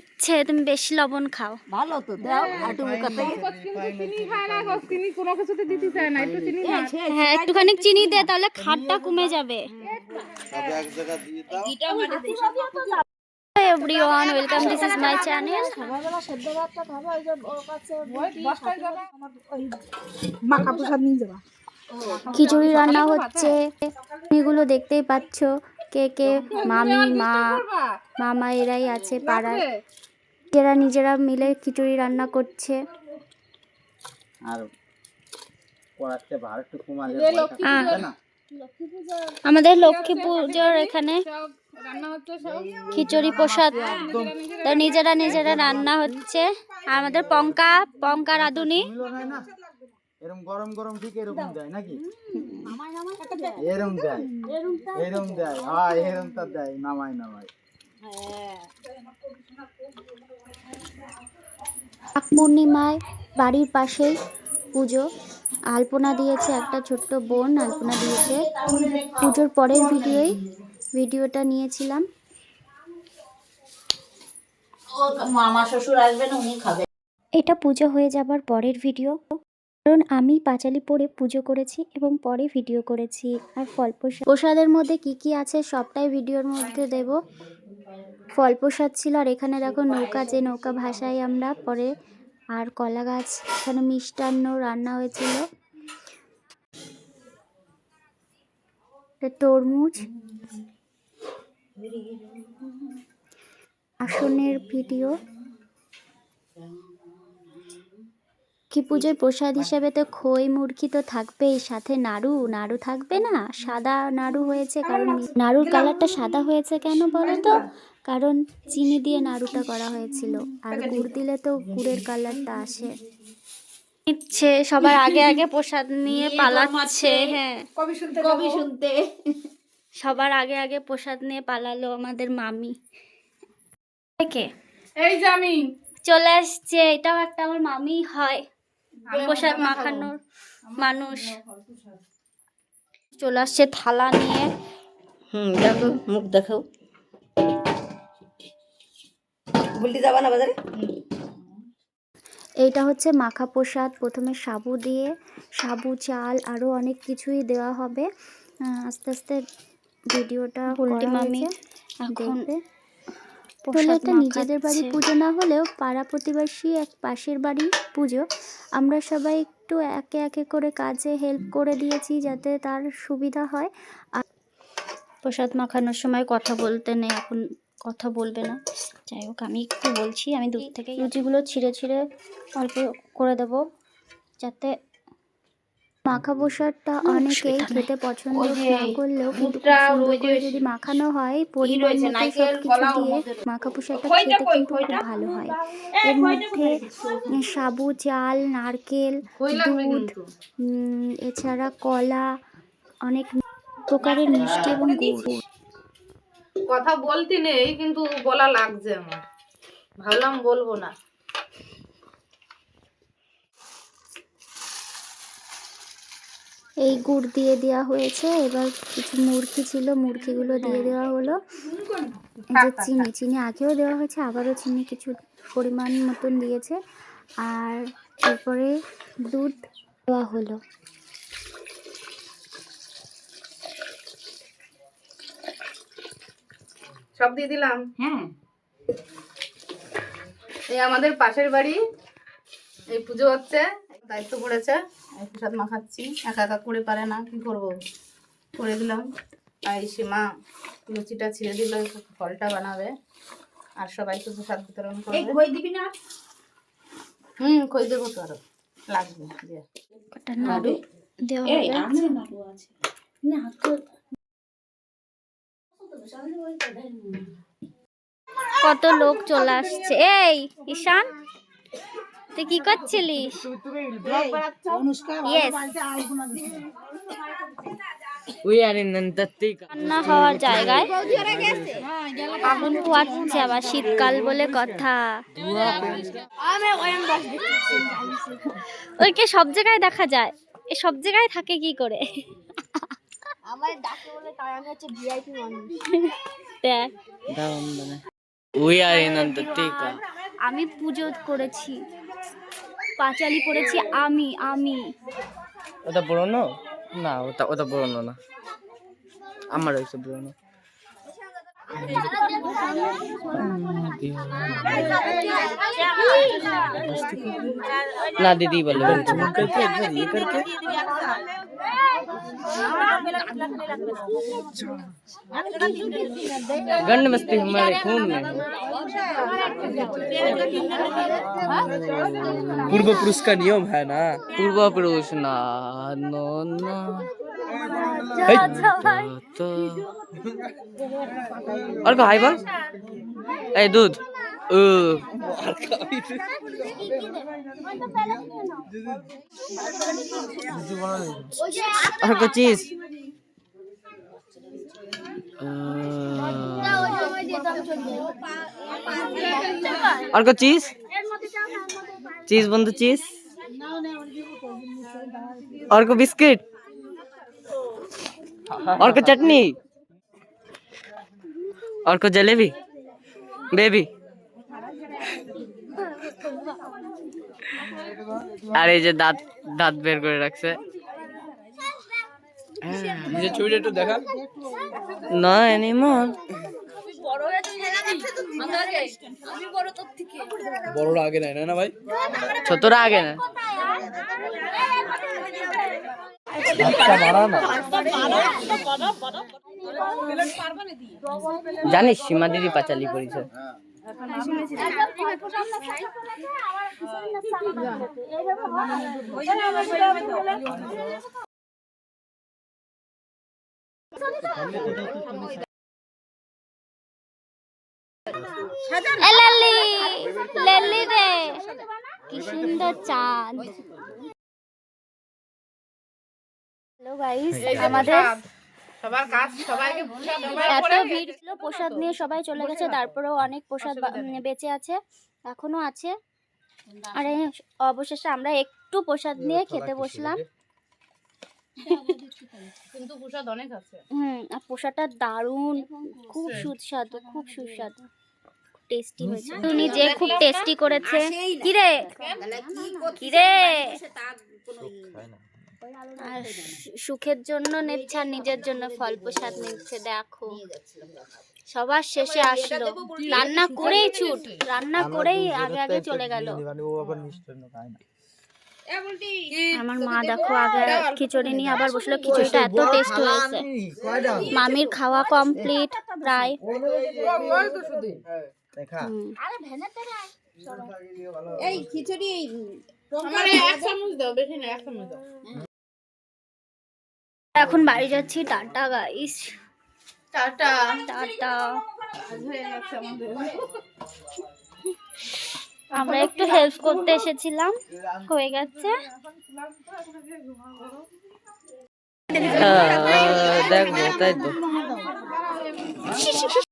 দিচ্ছে তুমি বেশি লবণ খাও। ভালো তো দাও আটু মুখা থেকে চিনি খায় না গো, চিনি কোনো কিছুতে দিতে চায় না একটু চিনি হ্যাঁ একটুখানি চিনি দে তাহলে খাটটা কমে যাবে। Everyone welcome this is my channel সকালবেলা সেদ্ধ ভাতটা খাব ওই যে ওর কাছে বস্তায় যাবে ওই মাখা প্রসাদ নিয়ে যাবা। খিচুড়ি রান্না হচ্ছে। এগুলো দেখতেই পাচ্ছ। কে কে মামি মা মামা এরাই আছে পাড়ার। এরা নিজেরা মিলে খিচুড়ি রান্না করছে। আর পড়াতে ভালো একটু কমালে আহ, না? আমাদের লক্ষ্মী পুজোর এখানে খিচুড়ি প্রসাদ। তো নিজেরা নিজেরা রান্না হচ্ছে। আর আমাদের পঙ্কা পঙ্কা রাঁধুনি। এরকম গরম গরম ঠিক এরকম দেয় নাকি? এরম দেয়। এরম দেয়। হ্যাঁ এরম তো দেয়। নামাই নামাই পূর্ণিমায় বাড়ির পাশেই পুজো। আলপনা দিয়েছে একটা ছোট্ট বোন আলপনা দিয়েছে। পুজোর পরের ভিডিওই ভিডিওটা নিয়েছিলাম। মামা শ্বশুর আসবেন উনি খাবেন এটা পুজো হয়ে যাবার পরের ভিডিও। কারণ আমি পাঁচালি পরে পুজো করেছি এবং পরে ভিডিও করেছি। আর ফল প্রসাদ প্রসাদের মধ্যে কি কি আছে সবটাই ভিডিওর মধ্যে দেব। ফল প্রসাদ ছিল, আর এখানে দেখো নৌকা, যে নৌকা ভাসাই আমরা, পরে আর কলা গাছ, এখানে মিষ্টান্ন রান্না হয়েছিল। তরমুজ, আসনের ভিডিও। লক্ষ্মী পুজোয় প্রসাদ হিসেবে তো খই মুরগি তো থাকবেই সাথে নাড়ু। নাড়ু থাকবে না সাদা নাড়ু হয়েছে কারণ নাড়ুর কালারটা সাদা হয়েছে কেন বলো তো? কারণ চিনি দিয়ে নাড়ুটা করা হয়েছিল আর গুড় দিলে তো গুড়ের কালারটা আসে। নিচ্ছে সবার আগে আগে প্রসাদ নিয়ে পালাচ্ছে হ্যাঁ। কবি শুনতে কবি শুনতে। সবার আগে আগে প্রসাদ নিয়ে পালালো আমাদের মামি। কে এই যে আমি। চলে আসছে এটাও একটা আমার মামি হয়। প্রসাদ মাখানোর মানুষ। চলে আসছে থালা নিয়ে। হুম দেখো মুখ দেখো বলতে যাবা না বাজারে? এইটা হচ্ছে মাখা প্রসাদ প্রথমে সাবু দিয়ে সাবু চাল আরও অনেক কিছুই দেওয়া হবে। আস্তে আস্তে ভিডিওটা মামি এখন এটা নিজেদের বাড়ি পুজো না হলেও পাড়া প্রতিবেশী এক পাশের বাড়ি পুজো। আমরা সবাই একটু একে একে করে কাজে হেল্প করে দিয়েছি যাতে তার সুবিধা হয়। আর প্রসাদ মাখানোর সময় কথা বলতে নেই এখন কথা বলবে না। যাই হোক আমি একটু বলছি আমি দূর থেকে লুচিগুলো ছিঁড়ে ছিঁড়ে অল্প করে দেবো যাতে মাখা প্রসাদটা অনেকেই খেতে পছন্দ না করলেও কিন্তু করে যদি মাখানো হয় পরিমাণ মতো সব কিছু দিয়ে মাখা প্রসাদটা খেতে কিন্তু খুব ভালো হয়। এর মধ্যে সাবু চাল নারকেল দুধ এছাড়া কলা অনেক প্রকারের মিষ্টি এবং গুড়। কথা বলতে নেই কিন্তু বলা লাগছে আমার। ভাবলাম বলব না। এই গুড় দিয়ে দেওয়া হয়েছে। এবার কিছু মুরগি ছিল মুরগিগুলো দিয়ে দেওয়া হলো। যে চিনি চিনি আগেও দেওয়া হয়েছে আবারও চিনি কিছু পরিমাণ মতন দিয়েছে। আর এরপরে দুধ দেওয়া হলো। সব দিয়ে দিলাম? হ্যাঁ। এই আমাদের পাশের বাড়ি এই পুজো হচ্ছে দায়িত্ব পড়েছে। প্রসাদ মাখাচ্ছি। একা একা করে পারে না কি করব? করে দিলাম। আর লুচিটা ছিঁড়ে দিল ফলটা বানাবে। আর সবাইকে প্রসাদ বিতরণ করবে। কই দিবি না? হুম খোঁজ দেবো তো আরও। লাগবে নাড়ু দেওয়া আছে। না কত লোক চলে আসছে? এই ঈশান? তুই কি করছিলিস? রান্না হওয়ার জায়গায় আগুন পোয়াচ্ছে আবার শীতকাল বলে কথা। ওইকে সব জায়গায় দেখা যায়। এ সব জায়গায় থাকে কি করে? আমার ডাকে বলে হচ্ছে ভিআইপি মানুষ। দেখ. আমি পুজো করেছি। পাঁচালি পড়েছি আমি আমি। ওটা পুরনো? না ওটা ওটা পুরনো না। আমার হয়েছে পুরনো। না দিদি বলে। गंड मस्ती हमारे खून में। पूर्व पुरुष का नियम है ना? पूर्व पुरुष ना नो। ना और को हाई बस ए दूध। আর করছিস আর করছিস চিজ বন্ধু চিজ অর্ক বিস্কিট অর্ক চাটনি অর্ক জলেবি বেবি আর এই যে দাঁত দাঁত বের করে রাখছে। নিজে ছবিটা একটু দেখা। না এনিমল বড়রা আগে নেয় না না ভাই? ছোটরা আগে না আচ্ছা জানিস সীমা দিদি পাঁচালি পরিচয় কি সুন্দর চাঁদ। হ্যালো গাইস আমাদের সবার কাজ সবাইকে প্রসাদ এত ভিড় ছিল প্রসাদ নিয়ে সবাই চলে গেছে তারপরেও অনেক প্রসাদ বেঁচে আছে এখনও আছে। আর অবশেষে আমরা একটু প্রসাদ নিয়ে খেতে বসলাম। কিন্তু প্রসাদ অনেক আছে। হুম আর প্রসাদটা দারুণ খুব সুস্বাদু খুব সুস্বাদু। টেস্টি হয়েছে। উনি যে খুব টেস্টি করেছে। কিরে? কিরে? আর সু- সুখের জন্য নিচ্ছে আর নিজের জন্য ফল প্রসাদ নিচ্ছে দেখো। সবার শেষে আসলো। রান্না করেই ছুট রান্না করেই আগে আগে চলে গেল। আমার মা দেখো আগে খিচুড়ি নিয়ে আবার বসল খিচুড়িটা এত টেস্ট হয়েছে। মামির খাওয়া কমপ্লিট প্রায়। এই এক চামচ দাও বেশি না এক চামচ দাও। এখন বাড়ি যাচ্ছি টাটা গাইস টাটা। টাটা। আমরা একটু হেল্প করতে এসেছিলাম হয়ে গেছে। দেখব তাই তো।